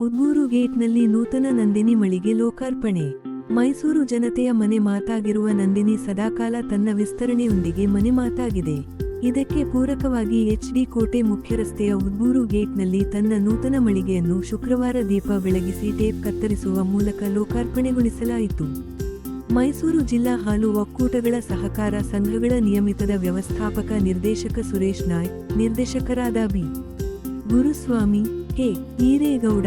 ಉದ್ಬೂರು ಗೇಟ್ನಲ್ಲಿ ನೂತನ ನಂದಿನಿ ಮಳಿಗೆ ಲೋಕಾರ್ಪಣೆ. ಮೈಸೂರು ಜನತೆಯ ಮನೆ ಮಾತಾಗಿರುವ ನಂದಿನಿ ಸದಾಕಾಲ ತನ್ನ ವಿಸ್ತರಣೆಯೊಂದಿಗೆ ಮನೆ ಮಾತಾಗಿದೆ. ಇದಕ್ಕೆ ಪೂರಕವಾಗಿ ಎಚ್ಡಿ ಕೋಟೆ ಮುಖ್ಯರಸ್ತೆಯ ಉದ್ಮೂರು ಗೇಟ್ನಲ್ಲಿ ತನ್ನ ನೂತನ ಮಳಿಗೆಯನ್ನು ಶುಕ್ರವಾರ ದೀಪ ಬೆಳಗಿಸಿ ಟೇಪ್ ಕತ್ತರಿಸುವ ಮೂಲಕ ಲೋಕಾರ್ಪಣೆಗೊಳಿಸಲಾಯಿತು. ಮೈಸೂರು ಜಿಲ್ಲಾ ಹಾಲು ಒಕ್ಕೂಟಗಳ ಸಹಕಾರ ಸಂಘಗಳ ನಿಯಮಿತದ ವ್ಯವಸ್ಥಾಪಕ ನಿರ್ದೇಶಕ ಸುರೇಶ್ ನಾಯ್, ನಿರ್ದೇಶಕರಾದ B Guruswamy K Eregowda,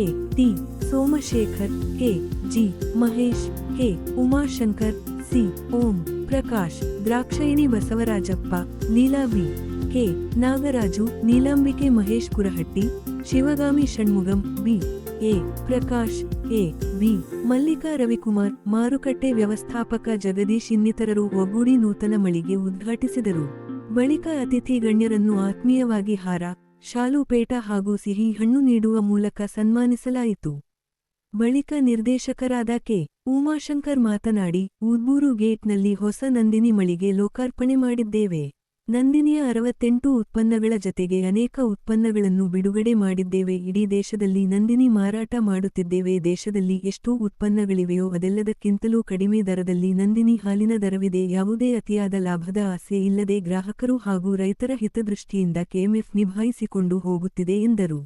A T Somashekar K G Mahesh K Umashankar, C Om Prakash, Drakshayini Basavarajappa B, K Nagaraju, Neelambike Mahesh Kurahatti, Shivagami Shanmugam, B A Prakash, A B Mallika Ravikumar, ಮಾರುಕಟ್ಟೆ ವ್ಯವಸ್ಥಾಪಕ ಜಗದೀಶ್ ಇನ್ನಿತರರು ಒಗ್ಗೂಡಿ ನೂತನ ಮಳಿಗೆ ಉದ್ಘಾಟಿಸಿದರು. ಬಳಿಕ ಅತಿಥಿ ಗಣ್ಯರನ್ನು ಆತ್ಮೀಯವಾಗಿ ಹಾರ ಶಾಲುಪೇಟ ಹಾಗೂ ಸಿಹಿ ಹಣ್ಣು ನೀಡುವ ಮೂಲಕ ಸನ್ಮಾನಿಸಲಾಯಿತು. ಬಳಿಕ ನಿರ್ದೇಶಕರಾದ ಕೆ. ಉಮಾಶಂಕರ್ ಮಾತನಾಡಿ ಉದ್ಬೂರು ಗೇಟ್ನಲ್ಲಿ ಹೊಸ ನಂದಿನಿ ಮಳಿಗೆ ಲೋಕಾರ್ಪಣೆ ಮಾಡಿದ್ದೇವೆ. ನಂದಿನಿಯ ಅರವತ್ತೆಂಟು ಉತ್ಪನ್ನಗಳ ಜತೆಗೆ ಅನೇಕ ಉತ್ಪನ್ನಗಳನ್ನು ಬಿಡುಗಡೆ ಮಾಡಿದ್ದೇವೆ. ಇಡೀ ದೇಶದಲ್ಲಿ ನಂದಿನಿ ಮಾರಾಟ ಮಾಡುತ್ತಿದ್ದೇವೆ. ದೇಶದಲ್ಲಿ ಎಷ್ಟು ಉತ್ಪನ್ನಗಳಿವೆಯೋ ಅದೆಲ್ಲದಕ್ಕಿಂತಲೂ ಕಡಿಮೆ ದರದಲ್ಲಿ ನಂದಿನಿ ಹಾಲಿನ ದರವಿದೆ. ಯಾವುದೇ ಅತಿಯಾದ ಲಾಭದ ಆಸೆ ಇಲ್ಲದೆ ಗ್ರಾಹಕರು ಹಾಗೂ ರೈತರ ಹಿತದೃಷ್ಟಿಯಿಂದ ಕೆಎಂಎಫ್ ನಿಭಾಯಿಸಿಕೊಂಡು ಹೋಗುತ್ತಿದೆ ಎಂದರು.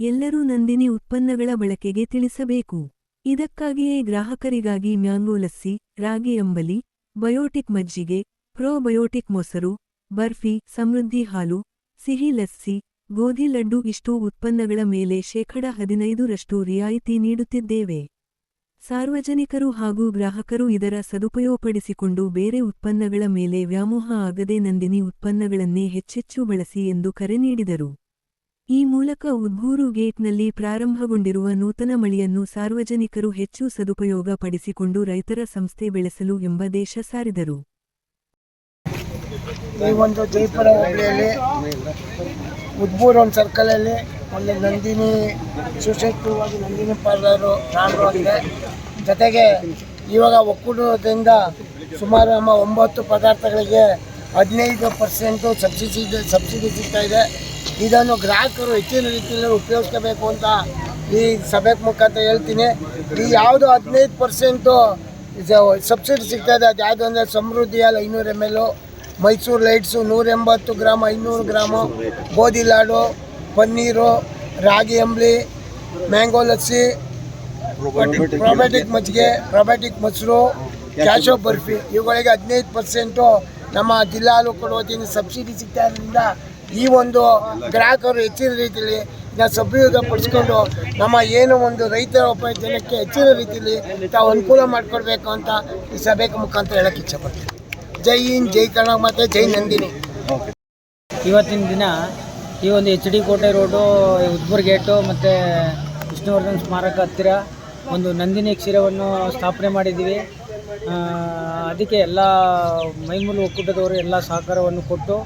ಎಲ್ಲರೂ ನಂದಿನಿ ಉತ್ಪನ್ನಗಳ ಬಳಕೆಗೆ ತಿಳಿಸಬೇಕು. ಇದಕ್ಕಾಗಿಯೇ ಗ್ರಾಹಕರಿಗಾಗಿ ಮ್ಯಾಂಗೋ ಲಸ್ಸಿ, ರಾಗಿ ಅಂಬಲಿ, ಬಯೋಟಿಕ್ ಮಜ್ಜಿಗೆ, ಪ್ರೋಬಯೋಟಿಕ್ ಮೊಸರು ಬರ್ಫಿ, ಸಮೃದ್ಧಿ ಹಾಲು, ಸಿಹಿ ಲಸ್ಸಿ, ಗೋಧಿ ಲಡ್ಡು ಇಷ್ಟು ಉತ್ಪನ್ನಗಳ ಮೇಲೆ ಶೇಕಡ ಹದಿನೈದರಷ್ಟು ರಿಯಾಯಿತಿ ನೀಡುತ್ತಿದ್ದೇವೆ. ಸಾರ್ವಜನಿಕರು ಹಾಗೂ ಗ್ರಾಹಕರು ಇದರ ಸದುಪಯೋಗಪಡಿಸಿಕೊಂಡು ಬೇರೆ ಉತ್ಪನ್ನಗಳ ಮೇಲೆ ವ್ಯಾಮೋಹ ಆಗದೆ ನಂದಿನಿ ಉತ್ಪನ್ನಗಳನ್ನೇ ಹೆಚ್ಚೆಚ್ಚು ಬಳಸಿ ಎಂದು ಕರೆ ನೀಡಿದರು. ಈ ಮೂಲಕ ಉದ್ಗೂರು ಗೇಟ್ನಲ್ಲಿ ಪ್ರಾರಂಭಗೊಂಡಿರುವ ನೂತನ ಮಳಿಯನ್ನು ಸಾರ್ವಜನಿಕರು ಹೆಚ್ಚು ಸದುಪಯೋಗ ಪಡಿಸಿಕೊಂಡು ರೈತರ ಸಂಸ್ಥೆ ಬೆಳೆಸಲು ಎಂಬ ದೇಶ ಸಾರಿದರು. ಈ ಒಂದು ಜೈಪುರ ಹೋಬಳಿಯಲ್ಲಿ ಉದ್ಬೂರ್ ಸರ್ಕಲಲ್ಲಿ ಒಂದು ನಂದಿನಿ ಸುಶಕ್ತವಾಗಿ ನಂದಿನಿ ಪಾರ್ಲರು ಆಗಿದೆ. ಜೊತೆಗೆ ಇವಾಗ ಒಕ್ಕೂಟದಿಂದ ಸುಮಾರು ನಮ್ಮ ಒಂಬತ್ತು ಪದಾರ್ಥಗಳಿಗೆ ಹದಿನೈದು ಪರ್ಸೆಂಟು ಸಬ್ಸಿಡಿ ಸಬ್ಸಿಡಿ ಸಿಗ್ತಾ ಇದೆ. ಇದನ್ನು ಗ್ರಾಹಕರು ಹೆಚ್ಚಿನ ರೀತಿಯಲ್ಲಿ ಉಪಯೋಗಿಸ್ಕೋಬೇಕು ಅಂತ ಈ ಸಭೆ ಮುಖಾಂತರ ಹೇಳ್ತೀನಿ. ಈ ಯಾವುದು ಹದಿನೈದು ಪರ್ಸೆಂಟು ಸಬ್ಸಿಡಿ ಸಿಗ್ತಾ ಇದೆ, ಅದು ಸಮೃದ್ಧಿ ಅಲ್ಲ, ಐನೂರು ಎಂ ಎಲ್ ಮೈಸೂರು ಲೈಟ್ಸು ನೂರ ಎಂಬತ್ತು ಗ್ರಾಮ್ ಐನೂರು ಗ್ರಾಮು ಗೋಧಿ ಲಾಡು ಪನ್ನೀರು ರಾಗಿ ಅಂಬ್ಲಿ ಮ್ಯಾಂಗೋ ಲಸ್ಸಿ ಪ್ರೊಬೆಟಿಕ್ ಮಜ್ಜಿಗೆ. ಪ್ರೊಬೆಟಿಕ್ ಮೊಸರು ಕ್ಯಾಶೋ ಬರ್ಫಿ. ಇವುಗಳಿಗೆ ಹದಿನೈದು ಪರ್ಸೆಂಟು ನಮ್ಮ ಜಿಲ್ಲಾ ಹಾಲು ವತಿಯಿಂದ ಸಬ್ಸಿಡಿ ಸಿಗ್ತಾ ಇರೋದ್ರಿಂದ ಈ ಒಂದು ಗ್ರಾಹಕರು ಹೆಚ್ಚಿನ ರೀತಿಯಲ್ಲಿ ಇದನ್ನ ಸದುಪಯೋಗ ಪಡಿಸ್ಕೊಂಡು ನಮ್ಮ ಏನು ಒಂದು ರೈತರ ಉಪಯೋಗ ಜನಕ್ಕೆ ಹೆಚ್ಚಿನ ರೀತಿಯಲ್ಲಿ ತಾವು ಅನುಕೂಲ ಮಾಡಿಕೊಡ್ಬೇಕು ಅಂತ ಈ ಸಭೆ ಮುಖಾಂತರ ಹೇಳಕ್ಕೆ ಇಚ್ಛಪಡ್ತೀನಿ. ಜೈ ಹಿಂದ್, ಜೈ ಕರ್ನಾಟಕ ಮತ್ತೆ ಜೈ ನಂದಿನಿ. ಇವತ್ತಿನ ದಿನ ಈ ಒಂದು H D Kote road Udbur gate ಮತ್ತು ವಿಷ್ಣುವರ್ಧನ್ ಸ್ಮಾರಕ ಹತ್ತಿರ ಒಂದು ನಂದಿನಿ ಕ್ಷೀರವನ್ನು ಸ್ಥಾಪನೆ ಮಾಡಿದ್ದೀವಿ. ಅದಕ್ಕೆ ಎಲ್ಲ ಮೈಮೂಲು ಒಕ್ಕೂಟದವರು ಎಲ್ಲ ಸಹಕಾರವನ್ನು ಕೊಟ್ಟು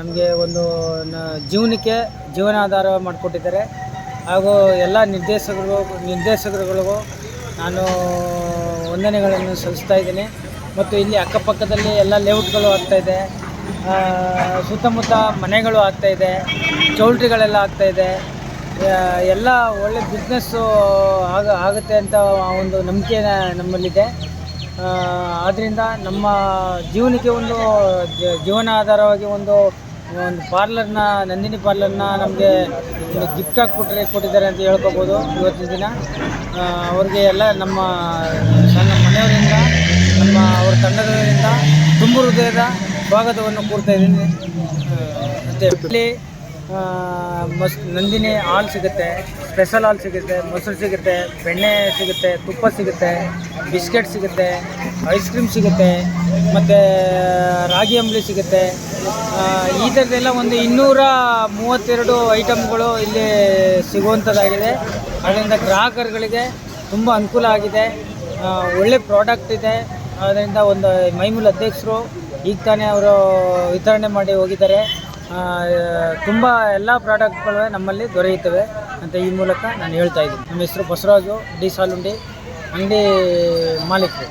ನಮಗೆ ಒಂದು ಜೀವನಕ್ಕೆ ಜೀವನಾಧಾರ ಮಾಡಿಕೊಟ್ಟಿದ್ದಾರೆ. ಹಾಗೂ ಎಲ್ಲ ನಿರ್ದೇಶಕರು ನಿರ್ದೇಶಕರುಗಳಿಗೂ ನಾನು ವಂದನೆಗಳನ್ನು ಸಲ್ಲಿಸ್ತಾ ಇದ್ದೀನಿ. ಮತ್ತು ಇಲ್ಲಿ ಅಕ್ಕಪಕ್ಕದಲ್ಲಿ ಎಲ್ಲ ಲೇಔಟ್ಗಳು ಆಗ್ತಾಯಿದೆ ಸುತ್ತಮುತ್ತ ಮನೆಗಳು ಆಗ್ತಾಯಿದೆ ಚೌಲ್ಟ್ರಿಗಳೆಲ್ಲ ಆಗ್ತಾಯಿದೆ ಎಲ್ಲ ಒಳ್ಳೆ ಬಿಸ್ನೆಸ್ಸು ಆಗ, ಆಗುತ್ತೆ ಅಂತ ಒಂದು ನಂಬಿಕೆ ನಮ್ಮಲ್ಲಿದೆ. ಆದ್ದರಿಂದ ನಮ್ಮ ಜೀವನಕ್ಕೆ ಒಂದು ಜೀವನಾಧಾರವಾಗಿ ಒಂದು ಒಂದು ಪಾರ್ಲರ್ನ ನಂದಿನಿ ಪಾರ್ಲರ್ನ ನಮಗೆ ಒಂದು ಗಿಫ್ಟಾಗಿ ಕೊಟ್ಟರೆ ಕೊಟ್ಟಿದ್ದಾರೆ ಅಂತ ಹೇಳ್ಕೊಬೋದು ಇವತ್ತಿನ ದಿನ. ಅವ್ರಿಗೆ ಎಲ್ಲ ನಮ್ಮ ಸಣ್ಣ ಮನೆಯವರಿಂದ ನಮ್ಮ ಅವ್ರ ತಂಡದವರಿಂದ ತುಂಬ ಹೃದಯದ ಸ್ವಾಗತವನ್ನು ಕೋರ್ತಾ ಇದ್ದೀನಿ. ಮತ್ತು ಇಲ್ಲಿ ಮಸ್, ನಂದಿನಿ ಹಾಲು ಸಿಗುತ್ತೆ, ಸ್ಪೆಷಲ್ ಹಾಲು ಸಿಗುತ್ತೆ, ಮೊಸರು ಸಿಗುತ್ತೆ, ಬೆಣ್ಣೆ ಸಿಗುತ್ತೆ, ತುಪ್ಪ ಸಿಗುತ್ತೆ, ಬಿಸ್ಕೆಟ್ ಸಿಗುತ್ತೆ, ಐಸ್ ಕ್ರೀಮ್ ಸಿಗುತ್ತೆ, ಮತ್ತು, ರಾಗಿ ಅಂಬಲಿ ಸಿಗುತ್ತೆ. ಈ ಥರದ್ದೆಲ್ಲ ಒಂದು ಇನ್ನೂರ ಮೂವತ್ತೆರಡು ಐಟಮ್ಗಳು ಇಲ್ಲಿ ಸಿಗುವಂಥದ್ದಾಗಿದೆ. ಅದರಿಂದ ಗ್ರಾಹಕರುಗಳಿಗೆ ತುಂಬ ಅನುಕೂಲ ಆಗಿದೆ. ಒಳ್ಳೆ ಪ್ರಾಡಕ್ಟ್ ಇದೆ. ಅದರಿಂದ ಒಂದು ಮೈಮೂಲ್ ಅಧ್ಯಕ್ಷರು ಈಗ ತಾನೇ ಅವರು ವಿತರಣೆ ಮಾಡಿ ಹೋಗಿದ್ದಾರೆ. ತುಂಬ ಎಲ್ಲ ಪ್ರಾಡಕ್ಟ್ಗಳು ನಮ್ಮಲ್ಲಿ ದೊರೆಯುತ್ತವೆ ಅಂತ ಈ ಮೂಲಕ ನಾನು ಹೇಳ್ತಾ ಇದ್ದೀನಿ. ನಮ್ಮ ಹೆಸರು ಬಸವರಾಜು ಡಿ ಸಾಲುಂಡಿ ಅಂಗಡಿ ಮಾಲೀಕರು.